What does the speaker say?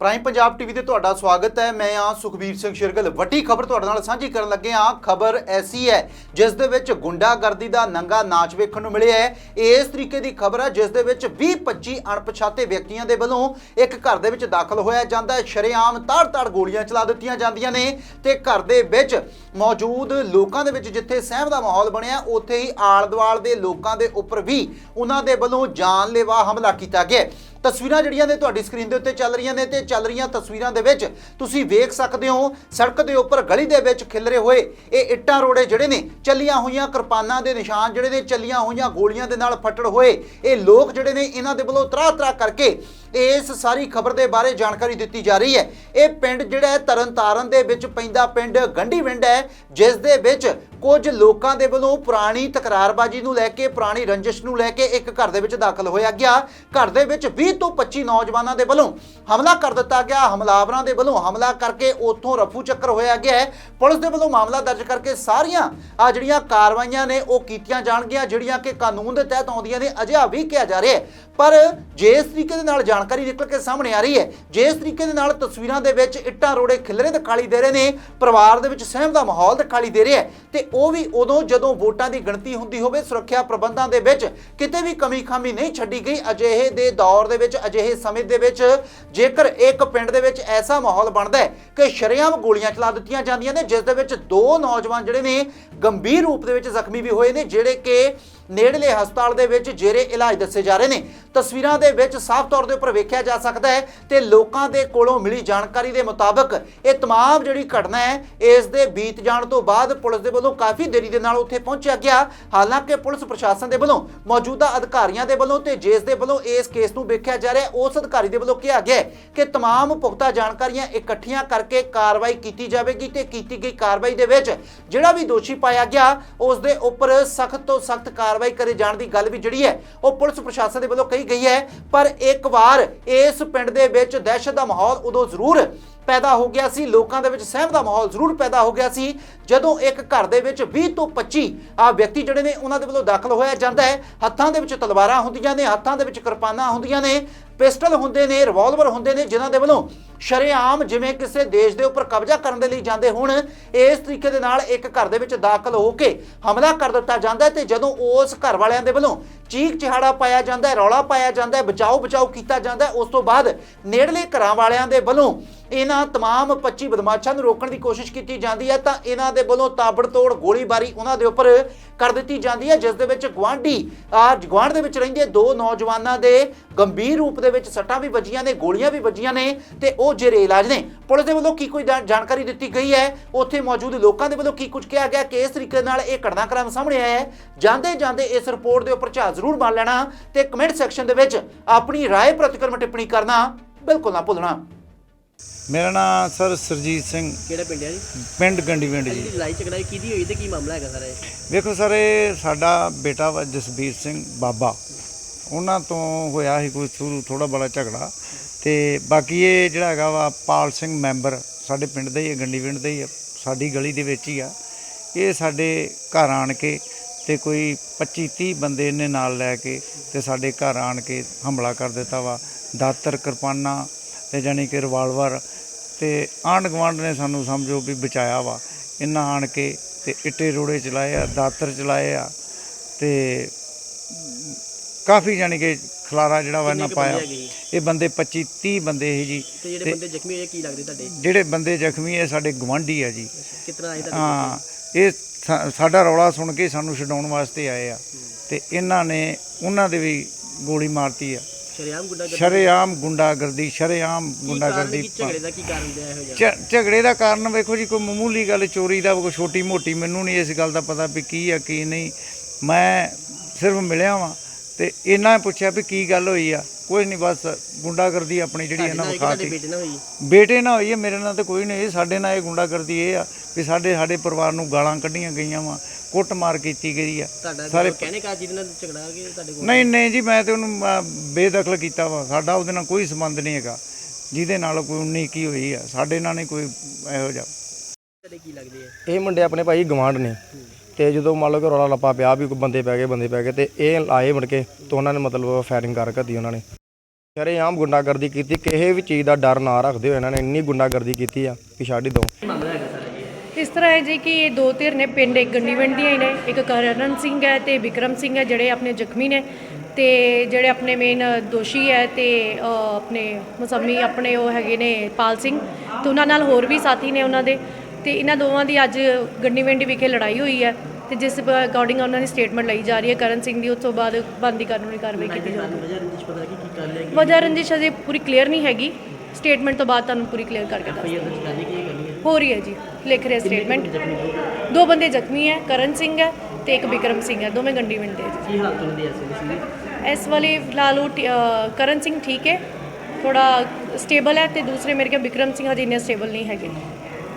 Prime Punjab TV ਤੇ ਤੁਹਾਡਾ ਸਵਾਗਤ ਹੈ। ਮੈਂ ਆ ਸੁਖਬੀਰ ਸਿੰਘ ਸ਼ਿਰਗਲ। ਵੱਡੀ ਖਬਰ ਤੁਹਾਡੇ ਨਾਲ ਸਾਂਝੀ ਕਰਨ ਲੱਗੇ ਆ ਖਬਰ ਐਸੀ ਹੈ, ਜਿਸ ਦੇ ਵਿੱਚ ਗੁੰਡਾਗਰਦੀ ਦਾ ਨੰਗਾ ਨਾਚ ਵੇਖਣ ਨੂੰ ਮਿਲਿਆ ਹੈ। ਇਸ ਤਰੀਕੇ ਦੀ ਖਬਰ ਹੈ, ਜਿਸ ਦੇ ਵਿੱਚ 20-25 ਅਣਪਛਾਤੇ ਵਿਅਕਤੀਆਂ ਦੇ ਵੱਲੋਂ ਇੱਕ ਘਰ ਦੇ ਵਿੱਚ ਦਾਖਲ ਹੋਇਆ ਜਾਂਦਾ ਹੈ। ਸ਼ਰੇਆਮ ਤਾੜ-ਤਾੜ ਗੋਲੀਆਂ ਚਲਾ ਦਿੱਤੀਆਂ ਜਾਂਦੀਆਂ ਨੇ ਤੇ ਘਰ ਦੇ ਵਿੱਚ ਮੌਜੂਦ ਲੋਕਾਂ ਦੇ ਵਿੱਚ ਜਿੱਥੇ ਸਹਿਮ ਦਾ ਮਾਹੌਲ ਬਣਿਆ, ਉੱਥੇ ਹੀ ਆਲ-ਦੁਆਲ ਦੇ ਲੋਕਾਂ ਦੇ ਉੱਪਰ ਵੀ ਉਹਨਾਂ ਦੇ ਵੱਲੋਂ ਜਾਨਲੇਵਾ ਹਮਲਾ ਕੀਤਾ ਗਿਆ ਤਸਵੀਰਾਂ ਜਿਹੜੀਆਂ ਨੇ ਤੁਹਾਡੀ ਸਕਰੀਨ ਦੇ ਉੱਤੇ ਚੱਲ ਰਹੀਆਂ ਨੇ ਤੇ ਚੱਲ ਰਹੀਆਂ ਤਸਵੀਰਾਂ ਦੇ ਵਿੱਚ ਤੁਸੀਂ ਵੇਖ ਸਕਦੇ ਹੋ, ਸੜਕ ਦੇ ਉੱਪਰ ਗਲੀ ਦੇ ਵਿੱਚ ਖਿਲਰੇ ਹੋਏ ਇਹ ਇੱਟਾਂ ਰੋੜੇ ਜਿਹੜੇ ਨੇ ਚੱਲੀਆਂ ਹੋਈਆਂ, ਕਿਰਪਾਨਾਂ ਦੇ ਨਿਸ਼ਾਨ ਜਿਹੜੇ ਨੇ ਚੱਲੀਆਂ ਹੋਈਆਂ, ਗੋਲੀਆਂ ਦੇ ਨਾਲ ਫੱਟੜ ਹੋਏ। ਇਹ ਲੋਕ ਜਿਹੜੇ ਨੇ ਇਹਨਾਂ ਦੇ ਵੱਲੋਂ ਤਰਾ ਤਰਾ ਕਰਕੇ ਇਸ ਸਾਰੀ ਖਬਰ ਦੇ ਬਾਰੇ ਜਾਣਕਾਰੀ ਦਿੱਤੀ ਜਾ ਰਹੀ ਹੈ। ਇਹ ਪਿੰਡ ਜਿਹੜਾ ਹੈ ਤਰਨਤਾਰਨ ਦੇ ਵਿੱਚ ਪੈਂਦਾ ਪਿੰਡ ਗੰਢੀ ਵਿੰਡ ਹੈ, ਜਿਸ ਦੇ ਵਿੱਚ ਕੁਝ ਲੋਕਾਂ ਦੇ ਵੱਲੋਂ ਪੁਰਾਣੀ ਤਕਰਾਰਬਾਜੀ ਨੂੰ ਲੈ ਕੇ, ਪੁਰਾਣੀ ਰੰਜਿਸ਼ ਨੂੰ ਲੈ ਕੇ ਇੱਕ ਘਰ ਦੇ ਵਿੱਚ ਦਾਖਲ ਹੋਇਆ ਗਿਆ। ਘਰ ਦੇ ਵਿੱਚ 20 ਤੋਂ 25 ਨੌਜਵਾਨਾਂ ਦੇ ਵੱਲੋਂ ਹਮਲਾ ਕਰ ਦਿੱਤਾ ਗਿਆ। ਹਮਲਾਵਰਾਂ ਦੇ ਵੱਲੋਂ ਹਮਲਾ ਕਰਕੇ ਉੱਥੋਂ ਰਫੂ ਚੱਕਰ ਹੋਇਆ ਗਿਆ ਪੁਲਿਸ ਦੇ ਵੱਲੋਂ ਮਾਮਲਾ ਦਰਜ ਕਰਕੇ ਸਾਰੀਆਂ ਆ ਜਿਹੜੀਆਂ ਕਾਰਵਾਈਆਂ ਨੇ ਉਹ ਕੀਤੀਆਂ ਜਾਣਗੀਆਂ, ਜਿਹੜੀਆਂ ਕਿ ਕਾਨੂੰਨ ਦੇ ਤਹਿਤ ਆਉਂਦੀਆਂ ਨੇ, ਅਜਿਹਾ ਵੀ ਕਿਹਾ ਜਾ ਰਿਹਾ ਹੈ। ਪਰ ਜਿਸ ਤਰੀਕੇ ਦੇ ਨਾਲ ਜਾਣਕਾਰੀ ਨਿਕਲ ਕੇ ਸਾਹਮਣੇ ਆ ਰਹੀ ਹੈ, ਜਿਸ ਤਰੀਕੇ ਦੇ ਨਾਲ ਤਸਵੀਰਾਂ ਦੇ ਵਿੱਚ ਇੱਟਾਂ, ਰੋੜੇ ਖਿਲਰੇ ਦਿਖਾਈ ਦੇ ਰਹੇ ਨੇ, ਪਰਿਵਾਰ ਦੇ ਵਿੱਚ ਸਹਿਮ ਦਾ ਮਾਹੌਲ ਦਿਖਾਈ ਦੇ ਰਿਹਾ ਹੈ ਤੇ ਉਹ ਵੀ ਉਦੋਂ ਜਦੋਂ ਵੋਟਾਂ ਦੀ ਗਿਣਤੀ ਹੁੰਦੀ ਹੋਵੇ, ਸੁਰੱਖਿਆ ਪ੍ਰਬੰਧਾਂ ਦੇ ਵਿੱਚ ਕਿਤੇ ਵੀ ਕਮੀ ਖਾਮੀ ਨਹੀਂ ਛੱਡੀ ਗਈ। ਅਜਿਹੇ ਦੇ ਦੌਰ ਦੇ ਵਿੱਚ, ਅਜਿਹੇ ਸਮੇਂ ਦੇ ਵਿੱਚ ਜੇਕਰ ਇੱਕ ਪਿੰਡ ਦੇ ਵਿੱਚ ਐਸਾ ਮਾਹੌਲ ਬਣਦਾ ਹੈ ਕਿ ਸ਼ਰੇਆਮ ਗੋਲੀਆਂ ਚਲਾ ਦਿੱਤੀਆਂ ਜਾਂਦੀਆਂ ਨੇ, ਜਿਸ ਦੇ ਵਿੱਚ ਦੋ ਨੌਜਵਾਨ ਜਿਹੜੇ ਨੇ ਗੰਭੀਰ ਰੂਪ ਦੇ ਵਿੱਚ ਜ਼ਖਮੀ ਵੀ ਹੋਏ ਨੇ, ਜਿਹੜੇ ਕਿ ਨੇੜਲੇ ਹਸਪਤਾਲ ਦੇ ਵਿੱਚ ਜੇਰੇ ਇਲਾਜ ਦੱਸੇ ਜਾ ਰਹੇ ਨੇ ਤਸਵੀਰਾਂ ਦੇ ਵਿੱਚ ਸਾਫ਼ ਤੌਰ ਦੇ ਉੱਪਰ ਵੇਖਿਆ ਜਾ ਸਕਦਾ ਹੈ ਤੇ ਲੋਕਾਂ ਦੇ ਕੋਲੋਂ ਮਿਲੀ ਜਾਣਕਾਰੀ ਦੇ ਮੁਤਾਬਕ ਇਹ तमाम ਜਿਹੜੀ ਘਟਨਾ ਹੈ ਇਸ ਦੇ ਬੀਤ ਜਾਣ ਤੋਂ ਬਾਅਦ ਪੁਲਿਸ ਦੇ ਵੱਲੋਂ ਕਾਫੀ ਦੇਰੀ ਦੇ ਨਾਲ ਉੱਥੇ ਪਹੁੰਚਿਆ ਗਿਆ ਹਾਲਾਂਕਿ ਪੁਲਿਸ ਪ੍ਰਸ਼ਾਸਨ ਦੇ ਵੱਲੋਂ ਮੌਜੂਦਾ ਅਧਿਕਾਰੀਆਂ ਦੇ ਵੱਲੋਂ ਤੇ ਜਿਸ ਦੇ ਵੱਲੋਂ ਇਸ ਕੇਸ ਨੂੰ ਵੇਖਿਆ ਜਾ ਰਿਹਾ ਹੈ, ਉਸ ਅਧਿਕਾਰੀ ਦੇ ਵੱਲੋਂ ਕਿਹਾ ਗਿਆ ਹੈ ਕਿ तमाम ਪੁਖਤਾ ਜਾਣਕਾਰੀਆਂ ਇਕੱਠੀਆਂ ਕਰਕੇ ਕਾਰਵਾਈ ਕੀਤੀ ਜਾਵੇਗੀ ਤੇ ਕੀਤੀ ਗਈ ਕਾਰਵਾਈ ਦੇ ਵਿੱਚ ਜਿਹੜਾ ਵੀ ਦੋਸ਼ੀ ਪਾਇਆ ਗਿਆ ਉਸ ਦੇ ਉੱਪਰ ਸਖਤ ਤੋਂ ਸਖਤ ਕਾਰਵਾਈ ਕਰੇ ਜਾਣ ਦੀ ਗੱਲ ਵੀ ਜਿਹੜੀ ਹੈ, ਉਹ ਪੁਲਿਸ ਪ੍ਰਸ਼ਾਸਨ ਦੇ ਵੱਲੋਂ ਕਹੀ ਗਈ ਹੈ। ਪਰ ਇੱਕ ਵਾਰ ਇਸ ਪਿੰਡ ਦੇ ਵਿੱਚ ਦਹਿਸ਼ਤ ਦਾ ਮਾਹੌਲ ਉਦੋਂ ਜ਼ਰੂਰ ਪੈਦਾ ਹੋ ਗਿਆ ਸੀ। ਲੋਕਾਂ ਦੇ ਵਿੱਚ ਸਹਿਮ ਦਾ ਮਾਹੌਲ ਜ਼ਰੂਰ ਪੈਦਾ ਹੋ ਗਿਆ ਸੀ, ਜਦੋਂ ਇੱਕ ਘਰ ਦੇ ਵਿੱਚ 20 ਤੋਂ 25 ਆ ਵਿਅਕਤੀ ਜਿਹੜੇ ਨੇ, ਉਹਨਾਂ ਦੇ ਵੱਲੋਂ ਦਾਖਲ ਹੋਇਆ ਜਾਂਦਾ ਹੈ। ਹੱਥਾਂ ਦੇ ਵਿੱਚ ਤਲਵਾਰਾਂ ਹੁੰਦੀਆਂ ਨੇ, ਹੱਥਾਂ ਦੇ ਵਿੱਚ ਕਿਰਪਾਨਾਂ ਹੁੰਦੀਆਂ ਨੇ। ਪਿਸਟਲ ਹੁੰਦੇ ਨੇ ਰਿਵਾਲਵਰ ਹੁੰਦੇ ਨੇ ਜਿਨ੍ਹਾਂ ਦੇ ਵੱਲੋਂ ਸ਼ਰੇਆਮ ਜਿਵੇਂ ਕਿਸੇ ਦੇਸ਼ ਦੇ ਉੱਪਰ ਕਬਜ਼ਾ ਕਰਨ ਦੇ ਲਈ ਜਾਂਦੇ ਹੁਣ ਇਸ ਤਰੀਕੇ ਦੇ ਨਾਲ ਇੱਕ ਘਰ ਦੇ ਵਿੱਚ ਦਾਖਲ ਹੋ ਕੇ ਹਮਲਾ ਕਰ ਦਿੱਤਾ ਜਾਂਦਾ ਹੈ ਤੇ ਜਦੋਂ ਉਸ ਘਰ ਵਾਲਿਆਂ ਦੇ ਵੱਲੋਂ ਚੀਕ ਚਿਹਾੜਾ ਪਾਇਆ ਜਾਂਦਾ ਹੈ ਰੌਲਾ ਪਾਇਆ ਜਾਂਦਾ ਹੈ ਬਚਾਓ ਬਚਾਓ ਕੀਤਾ ਜਾਂਦਾ ਹੈ ਉਸ ਤੋਂ ਬਾਅਦ ਨੇੜਲੇ ਘਰਾਂ ਵਾਲਿਆਂ ਦੇ ਵੱਲੋਂ ਇਹਨਾਂ तमाम 25 ਬਦਮਾਸ਼ਾਂ ਨੂੰ ਰੋਕਣ ਦੀ ਕੋਸ਼ਿਸ਼ ਕੀਤੀ ਜਾਂਦੀ ਹੈ ਤਾਂ ਇਹਨਾਂ ਦੇ ਵੱਲੋਂ ਤਾਬੜਤੋੜ ਗੋਲੀਬਾਰੀ ਉਹਨਾਂ ਦੇ ਉੱਪਰ ਕਰ ਦਿੱਤੀ ਜਾਂਦੀ ਹੈ ਜਿਸ ਦੇ ਵਿੱਚ ਗਵਾਂਢੀ ਆ ਗਵਾਂਢ ਦੇ ਵਿੱਚ ਰਹਿੰਦੇ ਦੋ ਨੌਜਵਾਨਾਂ ਦੇ ਗੰਭੀਰ ਰੂਪ ਦੇ ਵਿੱਚ ਸੱਟਾਂ ਵੀ ਵੱਜੀਆਂ ਨੇ ਗੋਲੀਆਂ ਵੀ ਵੱਜੀਆਂ ਨੇ ਤੇ ਉਹ ਜੇਰੇ ਇਲਾਜ ਨੇ ਪੁਲਿਸ ਦੇ ਵੱਲੋਂ ਕੀ ਕੋਈ ਜਾਣ- ਜਾਣਕਾਰੀ ਦਿੱਤੀ ਗਈ ਹੈ ਉੱਥੇ ਮੌਜੂਦ ਲੋਕਾਂ ਦੇ ਵੱਲੋਂ ਕੀ ਕੁਝ ਕਿਹਾ ਗਿਆ ਕਿ ਇਸ ਤਰੀਕੇ ਨਾਲ ਇਹ ਘਟਨਾਕ੍ਰਮ ਸਾਹਮਣੇ ਆਇਆ ਹੈ ਜਾਂਦੇ ਜਾਂਦੇ ਇਸ ਰਿਪੋਰਟ ਦੇ ਉੱਪਰ ਝਾਤ ਜ਼ਰੂਰ ਮਾਰ ਲੈਣਾ ਤੇ ਕਮੈਂਟ ਸੈਕਸ਼ਨ ਦੇ ਵਿੱਚ ਆਪਣੀ رائے ਪ੍ਰਤੀਕਰਮ ਟਿੱਪਣੀ ਕਰਨਾ ਬਿਲਕੁਲ ਨਾ ਭੁੱਲਣਾ ਮੇਰਾ ਨਾਮ ਸਰ ਸਰਜੀਤ ਸਿੰਘ। ਕਿਹੜਾ ਪਿੰਡ ਹੈ ਜੀ? ਪਿੰਡ ਗੰਡੀਵਿੰਡ ਜੀ। ਜਿਹੜੀ ਲੜਾਈ ਝਗੜਾ ਕਿਹਦੀ ਹੋਈ ਤੇ ਕੀ ਮਾਮਲਾ ਹੈਗਾ ਸਾਰਾ ਇਹ? ਵੇਖੋ ਸਰ ਇਹ ਸਾਡਾ ਬੇਟਾ ਵਾ ਜਸਬੀਰ ਸਿੰਘ ਬਾਬਾ। ਉਹਨਾਂ ਤੋਂ ਹੋਇਆ ਸੀ ਕੋਈ ਸ਼ੁਰੂ ਥੋੜਾ ਬੜਾ ਝਗੜਾ। ਤੇ ਬਾਕੀ ਇਹ ਜਿਹੜਾ ਹੈਗਾ ਵਾ ਪਾਲ ਸਿੰਘ ਮੈਂਬਰ ਸਾਡੇ ਪਿੰਡ ਦਾ ਹੀ ਹੈ ਗੰਡੀਵਿੰਡ ਦਾ ਹੀ ਹੈ ਸਾਡੀ ਗਲੀ ਦੇ ਵਿੱਚ ਹੀ ਆ। ਇਹ ਸਾਡੇ ਘਰ ਆਣ ਕੇ ਤੇ ਕੋਈ 25 30 ਬੰਦੇ ਇਹਨੇ ਨਾਲ ਲੈ ਕੇ ਤੇ ਸਾਡੇ ਘਰ ਆਣ ਕੇ ਹਮਲਾ ਕਰ ਦਿੱਤਾ ਵਾ। ਦਾਤਰ ਕਿਰਪਾਨਾਂ ਤੇ ਜਾਣੀ ਕਿ ਰਿਵਾਲਵਰ ਤੇ ਆਂਢ ਗੁਆਂਢ ਨੇ ਸਾਨੂੰ ਸਮਝੋ ਵੀ ਬਚਾਇਆ ਵਾ। ਇਹਨਾਂ ਆਣ ਕੇ ਤੇ ਇੱਟੇ ਰੋੜੇ ਚਲਾਏ ਆ ਦਾਤਰ ਚਲਾਏ ਆ ਤੇ ਕਾਫੀ ਜਾਣੀ ਕਿ ਖਲਾਰਾ ਜਿਹੜਾ ਵਾ ਇਹਨਾਂ ਪਾਇਆ? ਇਹ ਬੰਦੇ 25 30 ਬੰਦੇ ਸੀ ਜੀ। ਤੇ ਜਿਹੜੇ ਬੰਦੇ ਜ਼ਖਮੀ ਹੋਏ ਕੀ ਲੱਗਦੇ ਤੁਹਾਡੇ? ਜਿਹੜੇ ਬੰਦੇ ਜ਼ਖਮੀ ਹੈ ਸਾਡੇ ਗਵਾਂਢੀ ਆ ਜੀ। ਕਿਤਨਾ ਆਏ ਤੁਹਾਡੇ ਹਾਂ ਇਹ ਸਾਡਾ ਰੌਲਾ ਸੁਣ ਕੇ ਸਾਨੂੰ ਛਡਾਉਣ ਵਾਸਤੇ ਆਏ ਆ। ਤੇ ਇਹਨਾਂ ਨੇ ਉਹਨਾਂ ਦੇ ਵੀ ਗੋਲੀ ਮਾਰਤੀ ਆ। ਸ਼ਰਿਆਮ ਗੁੱਡਾ ਸ਼ਰੇਆਮ ਗੁੰਡਾਗਰਦੀ ਸ਼ਰੇਆਮ ਗੁੰਡਾਗਰਦੀ ਕੀ ਝਗੜੇ ਦਾ ਕੀ ਕਾਰਨ ਇਹੋ ਜਿਹਾ? ਝਗੜੇ ਦਾ ਕਾਰਨ ਵੇਖੋ ਜੀ ਕੋਈ ਮਾਮੂਲੀ ਗੱਲ ਚੋਰੀ ਦਾ ਕੋਈ ਛੋਟੀ ਮੋਟੀ ਮੈਨੂੰ ਨਹੀਂ ਇਸ ਗੱਲ ਦਾ ਪਤਾ ਵੀ ਕੀ ਆ ਕੀ ਨਹੀਂ। ਮੈਂ ਸਿਰਫ ਮਿਲਿਆ ਵਾਂ ਤੇ ਇਹਨਾਂ ਪੁੱਛਿਆ ਵੀ ਕੀ ਗੱਲ ਹੋਈ ਆ। ਕੁਝ ਨਹੀਂ ਬਸ ਗੁੰਡਾਗਰਦੀ ਆਪਣੀ ਜਿਹੜੀ ਇਹਨਾਂ ਨਾਲ ਕੇ। ਬੇਟੇ ਨਾਲ ਹੋਈ? ਬੇਟੇ ਨਾਲ ਹੋਈ ਹੈ ਮੇਰੇ ਨਾਲ ਤਾਂ ਕੋਈ ਨਹੀਂ ਹੋਈ। ਸਾਡੇ ਨਾਲ ਇਹ ਗੁੰਡਾਗਰਦੀ ਇਹ ਆ ਵੀ ਸਾਡੇ ਸਾਡੇ ਪਰਿਵਾਰ ਨੂੰ ਗਾਲਾਂ ਕੱਢੀਆਂ ਗਈਆਂ ਵਾ ਕੁੱਟਮਾਰ ਕੀਤੀ ਗਈ ਆ। ਤੁਹਾਡਾ ਸਾਰੇ ਕਹਿਣੇ ਕਾ ਜਿਹਦੇ ਨਾਲ ਝਗੜਾ ਗਿਆ ਤੁਹਾਡੇ ਕੋਲ? ਨਹੀਂ ਨਹੀਂ ਜੀ ਮੈਂ ਤੇ ਉਹਨੂੰ ਬੇਦਖਲ ਕੀਤਾ ਵਾ। ਸਾਡਾ ਉਹਦੇ ਨਾਲ ਕੋਈ ਸੰਬੰਧ ਨਹੀਂ ਹੈਗਾ। ਜਿਹਦੇ ਨਾਲ ਕੋਈ ਉਨੀ ਕੀ ਹੋਈ ਆ ਸਾਡੇ ਨਾਲ ਨਹੀਂ ਕੋਈ ਇਹੋ ਜਿਹਾ। ਤੁਹਾਡੇ ਕੀ ਲੱਗਦੇ ਆ? ਇਹ ਮੁੰਡੇ ਆਪਣੇ ਭਾਈ ਗਵਾਂਢ ਨੇ। ਤੇ ਜਦੋਂ ਮੰਨ ਲਓ ਕਿ ਰੌਲਾ ਲੱਪਾ ਪਿਆ ਵੀ ਕੋਈ ਬੰਦੇ ਪੈ ਗਏ ਬੰਦੇ ਪੈ ਗਏ ਤੇ ਇਹ ਆਏ ਮੁੜ ਕੇ ਤੇ ਉਹਨਾਂ ਨੇ ਮਤਲਬ ਫਾਇਰਿੰਗ ਕਰ ਕਰਦੀ ਉਹਨਾਂ ਨੇ। ਸ਼ਰੇਆਮ ਗੁੰਡਾਗਰਦੀ ਕੀਤੀ ਕਿਸੇ ਵੀ ਚੀਜ਼ ਦਾ ਡਰ ਨਾ ਰੱਖਦੇ ਹੋਏ ਇਹਨਾਂ ਨੇ ਇੰਨੀ ਗੁੰਡਾਗਰਦੀ ਕੀਤੀ ਆ ਕਿ ਛੱਡ ਹੀ ਦੋ। ਇਸ ਤਰ੍ਹਾਂ ਹੈ ਜੀ ਕਿ ਇਹ ਦੋ ਧਿਰ ਨੇ ਪਿੰਡ ਇੱਕ ਗੰਡੀਵਿੰਡ ਦੀਆਂ ਹੀ ਨੇ ਇੱਕ ਕਰਨ ਸਿੰਘ ਹੈ ਤੇ ਵਿਕਰਮ ਸਿੰਘ ਹੈ ਜਿਹੜੇ ਆਪਣੇ ਜ਼ਖਮੀ ਨੇ ਤੇ ਜਿਹੜੇ ਆਪਣੇ ਮੇਨ ਦੋਸ਼ੀ ਹੈ ਤੇ ਅ, ਆਪਣੇ ਮੁਸੰਮੀ ਆਪਣੇ ਉਹ ਹੈਗੇ ਨੇ ਪਾਲ ਸਿੰਘ ਤੇ ਉਹਨਾਂ ਨਾਲ ਹੋਰ ਵੀ ਸਾਥੀ ਨੇ ਉਹਨਾਂ ਦੇ ਤੇ ਇਹਨਾਂ ਦੋਵਾਂ ਦੀ ਅੱਜ ਗੰਡੀਵਿੰਡ ਵਿਖੇ ਲੜਾਈ ਹੋਈ ਹੈ। ਤੇ ਜਿਸ ਅਕੋਰਡਿੰਗ ਉਹਨਾਂ ਦੀ ਸਟੇਟਮੈਂਟ ਲਈ ਜਾ ਰਹੀ ਹੈ ਕਰਨ ਸਿੰਘ ਦੀ ਉਸ ਤੋਂ ਬਾਅਦ ਬੰਦੀ ਕਾਨੂੰਨੀ ਕਾਰਵਾਈ ਕੀਤੀ ਜਾਊਗੀ। ਵਜ੍ਹਾ ਰੰਜਿਸ਼ ਪਤਾ ਲੱਗੀ ਕੀ ਕਰ ਲਿਆ ਕਿ ਵਜ੍ਹਾ ਰੰਜਿਸ਼ ਅਜੇ ਪੂਰੀ ਕਲੀਅਰ ਨਹੀਂ ਹੈਗੀ। ਸਟੇਟਮੈਂਟ ਤੋਂ ਬਾਅਦ ਤੁਹਾਨੂੰ ਪੂਰੀ ਕਲੀਅਰ ਕਰਕੇ ਦੱਸ ਹੈ? ਹੋ ਰਹੀ ਹੈ ਜੀ ਲਿਖ ਰਿਹਾ ਸਟੇਟਮੈਂਟ ਦੋ ਬੰਦੇ ਜ਼ਖਮੀ ਹੈ ਕਰਨ ਸਿੰਘ ਹੈ ਤੇ ਇੱਕ ਵਿਕਰਮ ਸਿੰਘ ਹੈ ਦੋਵੇਂ ਗੰਡੀ ਵਿੰਡੇ ਹੈ ਕੀ ਹਾਲਤ ਉਹਨਾਂ ਦੀ ਐਸੀ ਸੀ ਜੀ ਇਸ ਵਾਲੇ ਫਿਲਹਾਲ ਉਹ ਕਰਨ ਸਿੰਘ ਠੀਕ ਹੈ ਥੋੜਾ ਸਟੇਬਲ ਹੈ ਤੇ ਦੂਸਰੇ ਮੇਰੇ ਕੋਲ ਵਿਕਰਮ ਸਿੰਘ ਹਜੇ ਇੰਨੇ ਸਟੇਬਲ ਨਹੀਂ ਹੈਗੇ।